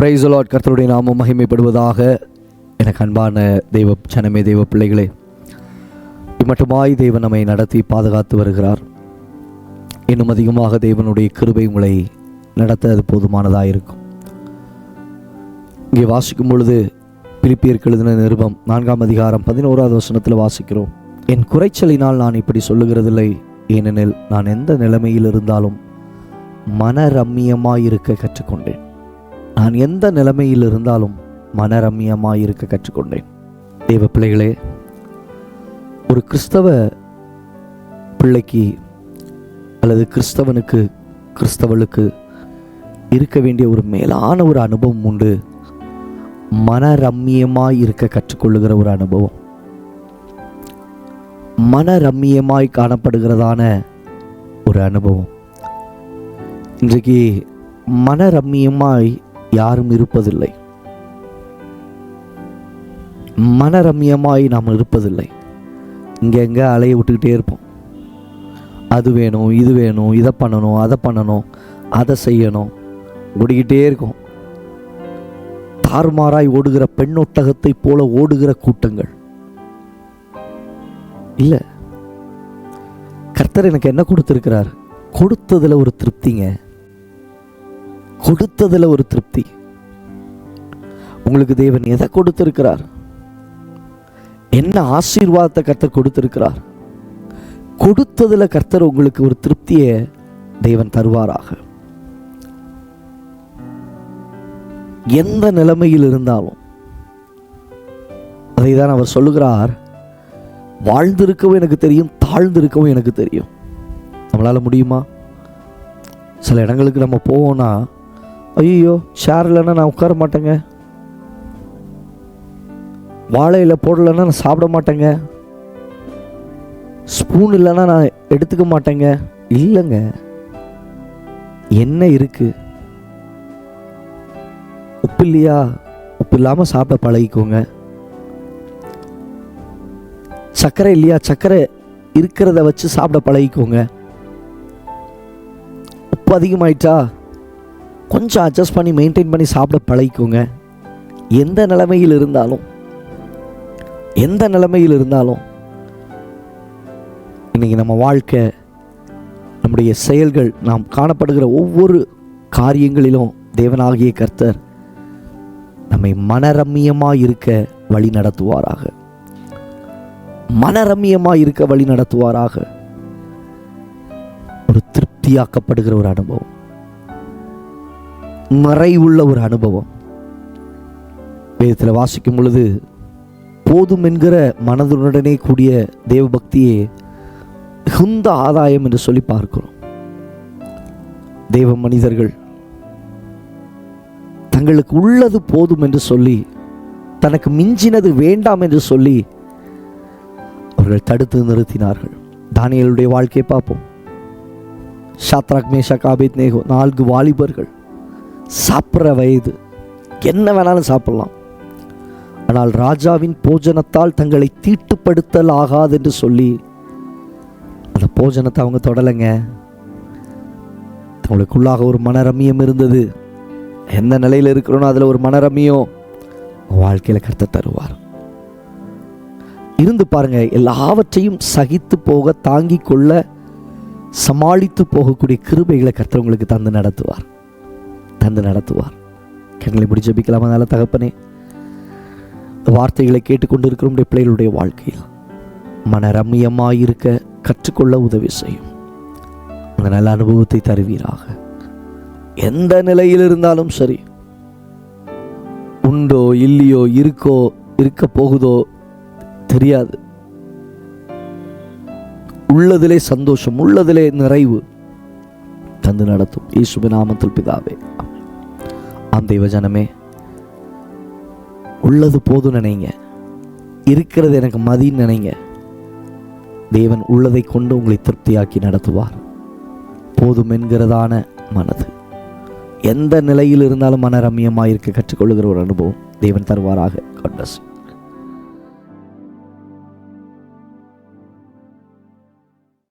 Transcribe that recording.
Price allot கர்த்தருடைய நாமம் மகிமைப்படுவதாக. எனக்கு அன்பான தெய்வ ஜனமே தெய்வ பிள்ளைகளே இம்மட்டுமாய் தெய்வன் நம்மை நடத்தி பாதுகாத்து வருகிறார். இன்னும் அதிகமாக தெய்வனுடைய கிருபை உங்களை நடத்த அது போதுமானதாக இருக்கும். இங்கே வாசிக்கும் பொழுது பிலிப்பியருக்கு எழுதின நிருபம் நான்காம் அதிகாரம் பதினோராவது வசனத்தில் வாசிக்கிறோம். என் குறைச்சலினால் நான் இப்படி சொல்லுகிறதில்லை ஏனெனில் நான் எந்த நிலைமையில் இருந்தாலும் மன ரம்மியமாக இருக்க கற்றுக்கொண்டேன். நான் எந்த நிலைமையில் இருந்தாலும் மனரம்யமாக இருக்க கற்றுக்கொண்டேன். தேவ பிள்ளைகளே ஒரு கிறிஸ்தவ பிள்ளைக்கு அல்லது கிறிஸ்தவனுக்கு கிறிஸ்தவளுக்கு இருக்க வேண்டிய ஒரு மேலான ஒரு அனுபவம் உண்டு. மனரம்மியமாய் இருக்க கற்றுக்கொள்ளுகிற ஒரு அனுபவம். மனரம்யமாய் காணப்படுகிறதான ஒரு அனுபவம். இன்றைக்கு மனரம்யமாய் யாரும் இருப்பதில்லை. மனரம்யமாய் நாம் இருப்பதில்லை. இங்கே எங்கே அலைய விட்டுக்கிட்டே இருப்போம். அது வேணும் இது வேணும் இதை பண்ணணும் அதை பண்ணணும் அதை செய்யணும். ஓடிக்கிட்டே இருக்கும். தார்மாராய் ஓடுகிற பெண்ணொட்டகத்தை போல ஓடுகிற கூட்டங்கள். இல்லை. கர்த்தர் எனக்கு என்ன கொடுத்துருக்கிறார்? கொடுத்ததில் ஒரு திருப்திங்க. கொடுத்ததில் ஒரு திருப்தி. உங்களுக்கு தேவன் எதை கொடுத்திருக்கிறார்? என்ன ஆசீர்வாதத்தை கர்த்தர் கொடுத்திருக்கிறார்? கொடுத்ததில் கர்த்தர் உங்களுக்கு ஒரு திருப்தியை தேவன் தருவாராக. எந்த நிலைமையில் இருந்தாலும் அதை தான் அவர் சொல்லுகிறார். வாழ்ந்திருக்கவும் எனக்கு தெரியும் தாழ்ந்திருக்கவும் எனக்கு தெரியும். நம்மளால முடியுமா? சில இடங்களுக்கு நம்ம போவோம்னா ஐயோ ஷேர் இல்லைன்னா நான் உட்கார மாட்டேங்க. வாழையில் போடலைன்னா நான் சாப்பிட மாட்டேங்க. ஸ்பூன் இல்லைன்னா நான் எடுத்துக்க மாட்டேங்க. இல்லைங்க. என்ன இருக்குது உப்பு இல்லையா? உப்பு இல்லாமல் சாப்பிட பழகிக்கோங்க. சர்க்கரை இல்லையா? சர்க்கரை இருக்கிறத வச்சு சாப்பிட பழகிக்கோங்க. உப்பு அதிகமாயிட்டா கொஞ்சம் அட்ஜஸ்ட் பண்ணி மெயின்டைன் பண்ணி சாப்பிட பழகிக்கோங்க. எந்த நிலைமையில் இருந்தாலும் எந்த நிலைமையில் இருந்தாலும் இன்றைக்கி நம்ம வாழ்க்கை நம்முடைய செயல்கள் நாம் காணப்படுகிற ஒவ்வொரு காரியங்களிலும் தேவனாகிய கர்த்தர் நம்மை மனரம்மியமாக இருக்க வழி நடத்துவாராக. மனரம்மியமாக இருக்க வழி நடத்துவாராக. ஒரு திருப்தியாக்கப்படுகிற ஒரு அனுபவம். மறைவுள்ள ஒரு அனுபவம். வேதத்தில் வாசிக்கும் பொழுது போதும் என்கிற மனதுடனே கூடிய தேவபக்தியே மிகுந்த ஆதாயம் என்று சொல்லி பார்க்கிறோம். தேவ மனிதர்கள் தங்களுக்கு உள்ளது போதும் என்று சொல்லி தனக்கு மிஞ்சினது வேண்டாம் என்று சொல்லி அவர்கள் தடுத்து நிறுத்தினார்கள். தானியலுடைய வாழ்க்கையை பார்ப்போம். சாத்ராக் மேஷா காபித் நேகோ நான்கு வாலிபர்கள் சாப்பிட்ற வயது. என்ன வேணாலும் சாப்பிட்லாம். ஆனால் ராஜாவின் போஜனத்தால் தங்களை தீட்டுப்படுத்தல் ஆகாது என்று சொல்லி அந்த போஜனத்தை அவங்க தொடலைங்க. அவங்களுக்குள்ளாக ஒரு மனரமியம் இருந்தது. எந்த நிலையில் இருக்கிறோனோ அதில் ஒரு மனரமியம் வாழ்க்கையில் கருத்தை தருவார். இருந்து பாருங்க எல்லாவற்றையும் சகித்து போக தாங்கிக் கொள்ள சமாளித்து போகக்கூடிய கிருபைகளை கர்த்தவங்களுக்கு தந்து நடத்துவார். கண்டு நடத்துவார். கண்களை பிடிச்ச ஜபிக்கலாமா? அதனால் தகப்பனே. வார்த்தைகளை கேட்டுக்கொண்டு இருக்கிற பிள்ளைகளுடைய வாழ்க்கையில் மனரம்மியமாய் இருக்க கற்றுக்கொள்ள உதவி செய்யும். அந்த நல்ல அனுபவத்தை தருவீராக. எந்த நிலையில் இருந்தாலும் சரி உண்டோ இல்லையோ இருக்கோ இருக்க போகுதோ தெரியாது. உள்ளதிலே சந்தோஷம் உள்ளதிலே நிறைவு தந்து நடத்தும். இயேசுவின் நாமத்தில் பிதாவே ஆம் தெய்வ ஜனமே உள்ளது போதும் நினைங்க. இருக்கிறது எனக்கு மதின்னு நினைங்க. தேவன் உள்ளதை கொண்டு உங்களை திருப்தியாக்கி நடத்துவார். போதும் என்கிறதான மனது. எந்த நிலையில் இருந்தாலும் மனரம்யமாக இருக்க கற்றுக்கொள்ளுகிற ஒரு அனுபவம் தேவன் தருவாராக. God.